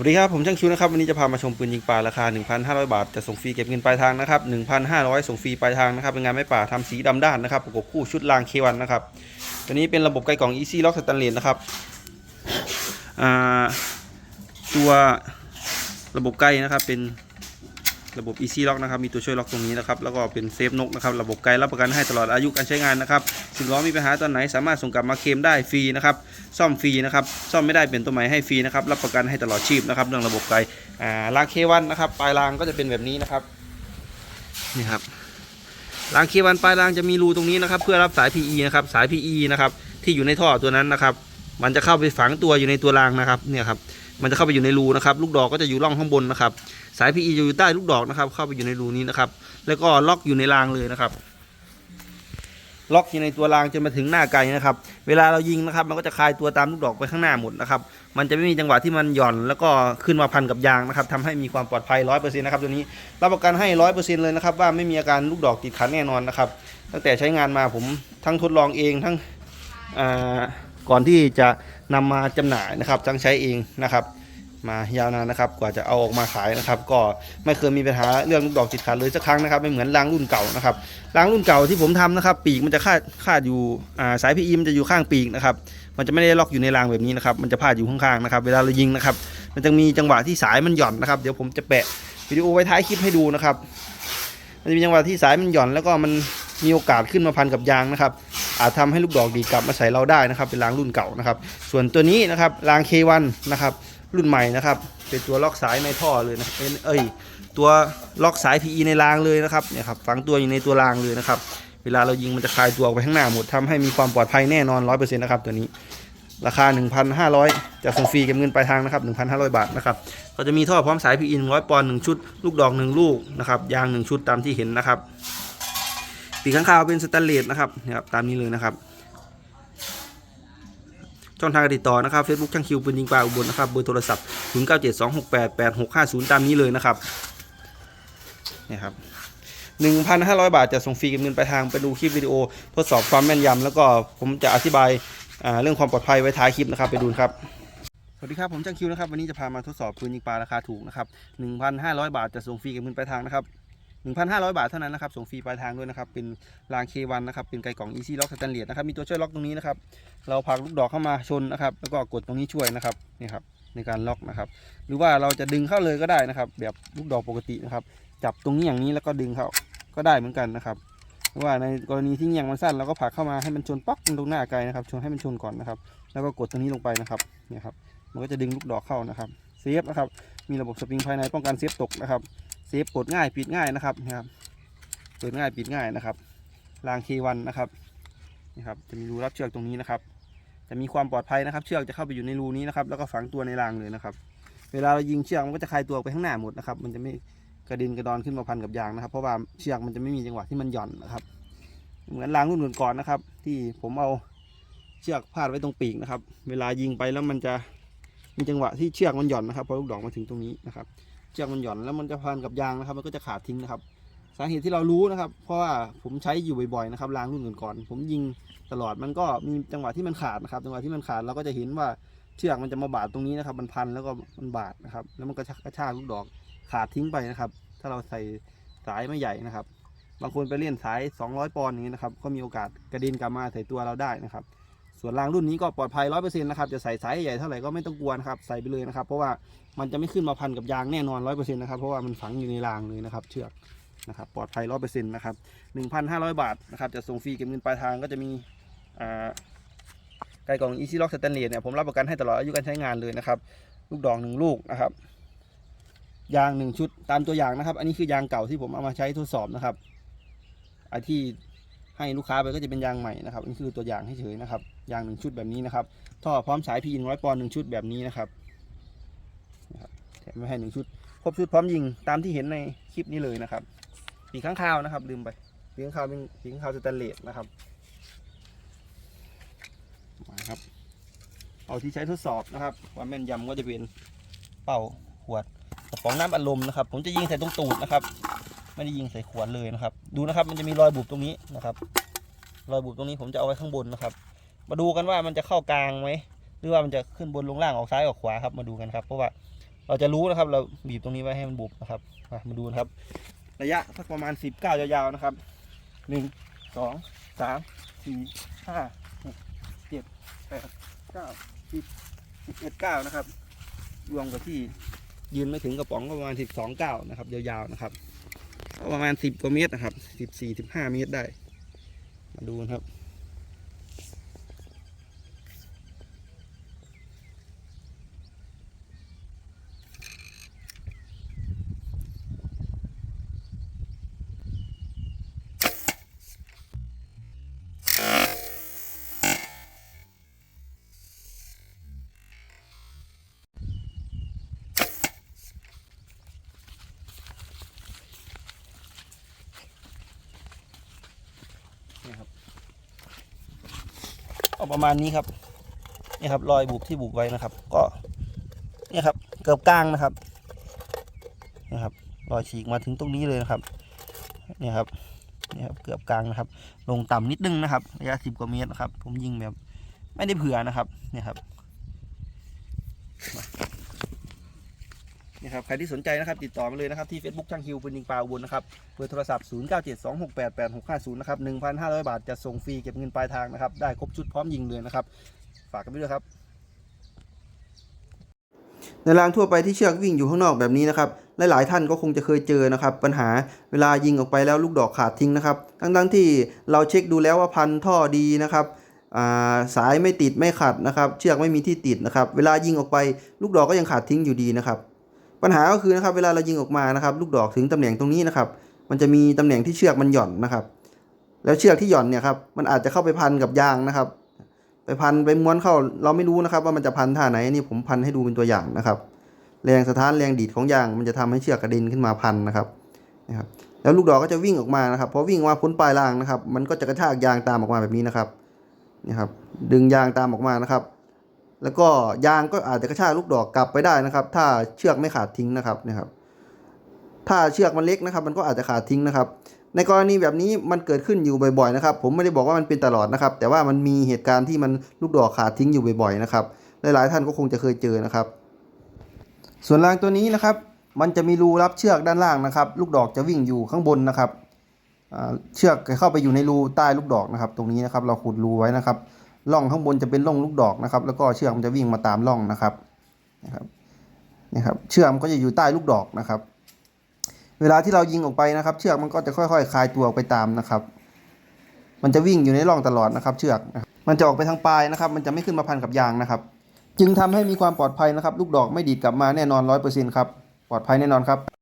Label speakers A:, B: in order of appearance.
A: วัสดีครับผมช่างคิวนะครับวันนี้จะพามาชมปืนยิงปลาราคา 1,500 บาทจะส่งฟรีเก็บเงินปลายทางนะครับ1,500 ส่งฟรีปลายทางนะครับเป็นงานไม้ป่าทำสีดำด้านนะครับประกบคู่ชุดรางเควันนะครับตัวนี้เป็นระบบไกลกล่อง Easy Lock Stainless นะครับตัวระบบไกลนะครับเป็นระบบ Easy Lock นะครับมีตัวช่วยล็อกตรงนี้นะครับแล้วก็เป็นเซฟนกนะครับระบบไกลรับประกันให้ตลอดอายุการใช้งานนะครับ ถึงล้อมีปัญหาตอนไหนสามารถส่งกลับมาเคลมได้ฟรีนะครับซ่อมฟรีนะครับซ่อมไม่ได้เป็นตัวใหม่ให้ฟรีนะครับรับประกันให้ตลอดชีพนะครับเรื่องระบบไกลอ่ารางเควันนะครับปลายรางก็จะเป็นแบบนี้นะครับนี่ครับรางเควันปลายรางจะมีรูตรงนี้นะครับ เพื่อรับสาย PE นะครับสาย PE นะครับที่อยู่ในท่อตัวนั้นนะครับ มันจะเข้าไปฝังตัวอยู่ในตัวรางนะครับเนี่ยครับมันจะเข้าไปอยู่ในรูนะครับ ลูกดอกก็จะอยู่ร่องข้างบนนะครับ สาย PE จะอยู่ใต้ลูกดอกนะครับ เข้าไปอยู่ในรูนี้นะครับ แล้วก็ล็อกอยู่ในรางเลยนะครับ ล็อกอยู่ในตัวรางจนมาถึงหน้าไกลนะครับ เวลาเรายิงนะครับ มันก็จะคลายตัวตามลูกดอกไปข้างหน้าหมดนะครับ มันจะไม่มีจังหวะที่มันหย่อนแล้วก็ขึ้นมาพันกับยางนะครับทำให้มีความปลอดภัยร้อยเปอร์เซ็นต์นะครับตัวนี้รับประกันให้ร้อยเปอร์เซ็นต์เลยนะครับว่าไม่มีอาการลูกดอกติดขันแน่นอนนะครับ ตั้งแต่ใช้งานมาผมทั้งทดลองเองทั้งก่อนที่จะนำมาจำหน่ายนะครับทั้งใช้เองนะครับ มายาวนานนะครับกว่าจะเอาออกมาขายนะครับ ก็ไม่เคยมีปัญหาเรื่องลูกดอกติดขัดเลยสักครั้งนะครับไม่เหมือนรางรุ่นเก่านะครับรางรุ่นเก่าที่ผมทำนะครับ ปีกมันจะคาดคาดอยู่อ่าสายพีอีมันจะอยู่ข้างปีกนะครับมันจะไม่ได้ล็อกอยู่ในรางแบบนี้นะครับมันจะพาดอยู่ข้างๆนะครับเวลาเรายิงนะครับ มันจะมีจังหวะที่สายมันหย่อนนะครับ เดี๋ยวผมจะแปะวิดีโอไว้ท้ายคลิปให้ดูนะครับ มันจะมีจังหวะที่สายมันหย่อนแล้วก็มันมีโอกาสขึ้นมาพันกับยางนะครับ อาจทำให้ลูกดอกดีกลับมาใส่เราได้นะครับ เป็นรางรุ่นเก่านะครับ ส่วนตัวนี้นะครับราง K1 นะครับ รุ่นใหม่นะครับ เป็นตัวล็อกสายในท่อเลยนะเอ้ยอยตัวล็อกสาย PE ในรางเลยนะครับเนี่ยครับฝังตัวอยู่ในตัวรางเลยนะครับ เวลาเรายิงมันจะคลายตัวออกไปข้างหน้าหมดทำให้มีความปลอดภัยแน่นอน 100%นะครับตัวนี้ราคา 1,500จะส่งฟรีเก็บเงินปลายทางนะครับ 1,500 บาทนะครับ ก็จะมีท่อพร้อมสาย PE 100 ปอนด์1ชุด ลูกดอก 1 ลูกนะครับ ยาง 1 ชุดตามที่เห็นนะครับ ปีกข้างคาวเป็นสแตนเลสนะครับเนี่ยครับ ตามนี้เลยนะครับ ช่องทางการติดต่อนะครับ Facebook ช่างคิวปืนยิงปลาอุบลนะครับเบอร์โทรศัพท์0972688650 ตามนี้เลยนะครับนี่ครับ1,500 บาทจะส่งฟรีกับเงินปลายทางไปดูคลิปวิดีโอ ทดสอบความแม่นยำแล้วก็ผมจะอธิบายเรื่องความปลอดภัยไว้ท้ายคลิปนะครับไปดูครับสวัสดีครับผมช่างคิวนะครับวันนี้จะพามาทดสอบปืนยิงปลาราคาถูกนะครับ1,500 บาทจะส่งฟรีกับเงินปลายทางนะครับ 1,500 บาทเท่านั้นนะครับส่งฟรีปลายทางด้วยนะครับ เป็นราง K1 นะครับ เป็นไกลกล่อง Easy Lock Stainless นะครับ มีตัวช่วยล็อกตรงนี้นะครับ เราผลักลูกดอกเข้ามาชนนะครับ แล้วก็กดตรงนี้ช่วยนะครับ นี่ครับ ในการล็อกนะครับ หรือว่าเราจะดึงเข้าเลยก็ได้นะครับ แบบลูกดอกปกตินะครับ จับตรงนี้อย่างนี้แล้วก็ดึงเข้า ก็ได้เหมือนกันนะครับหรือว่าในกรณีที่เงี่ยงมันสั้นเราก็ผลักเข้ามาให้มันชนป๊อกตรงหน้าไกลนะครับชนให้มันชนก่อนนะครับ แล้วก็กดตรงนี้ลงไปนะครับเนี่ยครับมันก็จะดึงลูกดอกเข้านะครับเซฟนะครับมีระบบสปริงภายในป้องกันเซฟตกนะครับ เซฟกดง่ายปิดง่ายนะครับนะครับเปิดง่ายปิดง่ายนะครับราง K1 นนะครับนี่ครับจะมีรูรับเชือกตรงนี้นะครับ จะมีความปลอดภัยนะครับ เชือกจะเข้าไปอยู่ในรูนี้นะครับ แล้วก็ฝังตัวในรางเลยนะครับ เวลาเรายิงเชือกมันก็จะคลายตัวไปข้างหน้าหมดนะครับ มันจะไม่กระด็นกระดอนขึ้นมาพันกับยางนะครับ เพราะว่าเชือกมันจะไม่มีจังหวะที่มันหย่อนนะครับ เหมือนรางรุ่นก่อนๆนะครับ ที่ผมเอาเชือกพาดไว้ตรงปีกนะครับ เวลายิงไปแล้วมันจะมีจังหวะที่เชือกมันหย่อนนะครับพอลูกดอกมาถึงตรงนี้นะครับ ชือกมันหย่อนแล้วมันจะพันกับยางนะครับ มันก็จะขาดทิ้งนะครับ สาเหตุที่เรารู้นะครับ เพราะว่าผมใช้อยู่บ่อยๆนะครับรางรุ่นก่อนๆผมยิงตลอดมันก็มีจังหวะที่มันขาดนะครับ จังหวะที่มันขาดเราก็จะเห็นว่าเชือกมันจะมาบาดตรงนี้นะครับ มันพันแล้วก็มันบาดนะครับ แล้วมันก็ชักกระชากลูกดอกขาดทิ้งไปนะครับ ถ้าเราใส่สายไม่ใหญ่นะครับ บางคนไปเล่นสาย 200 ปอนด์อย่างนี้นะครับ ก็มีโอกาสกระเด็นกลับมาใส่ตัวเราได้นะครับ ส่วนรางรุ่นนี้ก็ปลอดภัย 100%นะครับ จะใส่สายใหญ่เท่าไหร่ก็ไม่ต้องกลัวนะครับ ใส่ไปเลยนะครับ เพราะว่า มันจะไม่ขึ้นมาพันกับยางแน่นอน100%นะครับเพราะว่ามันฝังอยู่ในรางเลยนะครับเชือกนะครับปลอดภัยร้อยเปอร์เซ็นต์นะครับหนึ่งพันห้าร้อยบาทนะครับจะส่งฟรีเก็บเงินปลายทางก็จะมีอ่าไกลกล่อง Easy Lock Stainless เนี่ยผมรับประกันให้ตลอดอายุการใช้งานเลยนะครับลูกดอกหนึ่งลูกนะครับยางหนึ่งชุดตามตัวอย่างนะครับ อันนี้คือยางเก่าที่ผมเอามาใช้ทดสอบนะครับไอที่ให้ลูกค้าไปก็จะเป็นยางใหม่นะครับอันนี้คือตัวอย่างให้เฉยนะครับยางหนึ่งชุดแบบนี้นะครับท่อพร้อมสายพีนร้อยปอนด์หนึ่งชุดแบบนี้นะครับ มไม่ให้หนึ่งชุด ครบชุดพร้อมยิงตามที่เห็นในคลิปนี้เลยนะครับปีกข้างคาวนะครับ ลืมไปปีกข้างคาวเป็นปีกข้างคาวสแตนเลสนะครับมาครับเอาที่ใช้ทดสอบนะครับความแม่นยำก็จะเป็นเป่าขวดกระป๋องน้ำอัดลมนะครับ ผมจะยิงใส่ตรงตูดนะครับ ไม่ได้ยิงใส่ขวดเลยนะครับ ดูนะครับ มันจะมีรอยบุบตรงนี้นะครับ รอยบุบตรงนี้ผมจะเอาไว้ข้างบนนะครับ มาดูกันว่ามันจะเข้ากลางไหมหรือว่ามันจะขึ้นบนลงล่างออกซ้ายออกขวาครับมาดูกันครับเพราะว่า เราจะรู้นะครับ เราบีบตรงนี้ไว้ให้มันบุบนะครับมามาดูนะครับ ระยะสักประมาณสิบเก้ายาวๆนะครับหนึ่งสองสามสี่ห้าหกเจ็ดแปดเก้าสิบเอ็ดเก้านะครับ รวมกับที่ยืนไม่ถึงกระป๋องก็ประมาณสิบสองเก้านะครับ ยาวๆนะครับก็ประมาณสิบกว่าเมตรนะครับสิบสี่สิบห้าเมตรได้ มาดูนะครับ เอาประมาณนี้ครับนี่ครับรอยบุบที่บุบไว้นะครับ ก็เนี่ยครับเกือบกลางนะครับนะครับ รอยฉีกมาถึงตรงนี้เลยนะครับเนี่ยครับเนี่ยครับเกือบกลางนะครับ ลงต่ำนิดนึงนะครับระยะสิบกว่าเมตรนะครับ ผมยิงแบบไม่ได้เผื่อนะครับเนี่ยครับมาเนี่ยครับใครที่สนใจนะครับติดต่อมาเลยนะครับที่ Facebook ช่างคิวปืนยิงปลาอุบลนะครับเบอร์โทรศัพท์ 0972688650 นะครับ 1,500 บาทจะส่งฟรีเก็บเงินปลายทางนะครับ ได้ครบชุดพร้อมยิงเลยนะครับ ฝากกันด้วยครับ ในรางทั่วไปที่เชือกวิ่งอยู่ข้างนอกแบบนี้นะครับหลายๆท่านก็คงจะเคยเจอนะครับ ปัญหาเวลายิงออกไปแล้วลูกดอกขาดทิ้งนะครับทั้งๆที่เราเช็คดูแล้วว่าพันท่อดีนะครับาสายไม่ติดไม่ขัดนะครับ เชือกไม่มีที่ติดนะครับ เวลายิงออกไปลูกดอกก็ยังขาดทิ้งอยู่ดีนะครับ ปัญหาก็คือนะครับเวลาเรายิงออกมานะครับ ลูกดอกถึงตำแหน่งตรงนี้นะครับ มันจะมีตำแหน่งที่เชือกมันหย่อนนะครับ แล้วเชือกที่หย่อนเนี่ยครับมันอาจจะเข้าไปพันกับยางนะครับ ไปพันไปม้วนเข้าเราไม่รู้นะครับ ว่ามันจะพันท่าไหนนี่ผมพันให้ดูเป็นตัวอย่างนะครับ แรงสะท้านแรงดีดของยาง มันจะทำให้เชือกกระเด็นขึ้นมาพันนะครับนะครับ แล้วลูกดอกก็จะวิ่งออกมานะครับพอวิ่งออกมาพ้นปลายรางนะครับ มันก็จะกระชากยางตามออกมาแบบนี้นะครับนี่ครับดึงยางตามออกมานะครับ แล้วก็ยางก็อาจจะกระชากลูกดอกกลับไปได้นะครับ ถ้าเชือกไม่ขาดทิ้งนะครับนะครับ ถ้าเชือกมันเล็กนะครับ มันก็อาจจะขาดทิ้งนะครับ ในกรณีแบบนี้มันเกิดขึ้นอยู่บ่อยๆนะครับ ผมไม่ได้บอกว่ามันเป็นตลอดนะครับ แต่ว่ามันมีเหตุการณ์ที่มันลูกดอกขาดทิ้งอยู่บ่อยๆนะครับหลายๆท่านก็คงจะเคยเจอนะครับ ส่วนรางตัวนี้นะครับ มันจะมีรูรับเชือกด้านล่างนะครับ ลูกดอกจะวิ่งอยู่ข้างบนนะครับเชือกจะเข้าไปอยู่ในรูใต้ลูกดอกนะครับ ตรงนี้นะครับ เราขุดรูไว้นะครับ ร่องข้างบนจะเป็นร่องลูกดอกนะครับ แล้วก็เชือกมันจะวิ่งมาตามร่องนะครับนะครับนี่ครับเชือกมันก็จะอยู่ใต้ลูกดอกนะครับ เวลาที่เรายิงออกไปนะครับ เชือกมันก็จะค่อยๆคลายตัวออกไปตามนะครับ มันจะวิ่งอยู่ในร่องตลอดนะครับ เชือกมันจะออกไปทางปลายนะครับ มันจะไม่ขึ้นมาพันกับยางนะครับ จึงทำให้มีความปลอดภัยนะครับ ลูกดอกไม่ดีดกลับมาแน่นอนร้อยเปอร์เซ็นต์ครับปลอดภัยแน่นอนครับ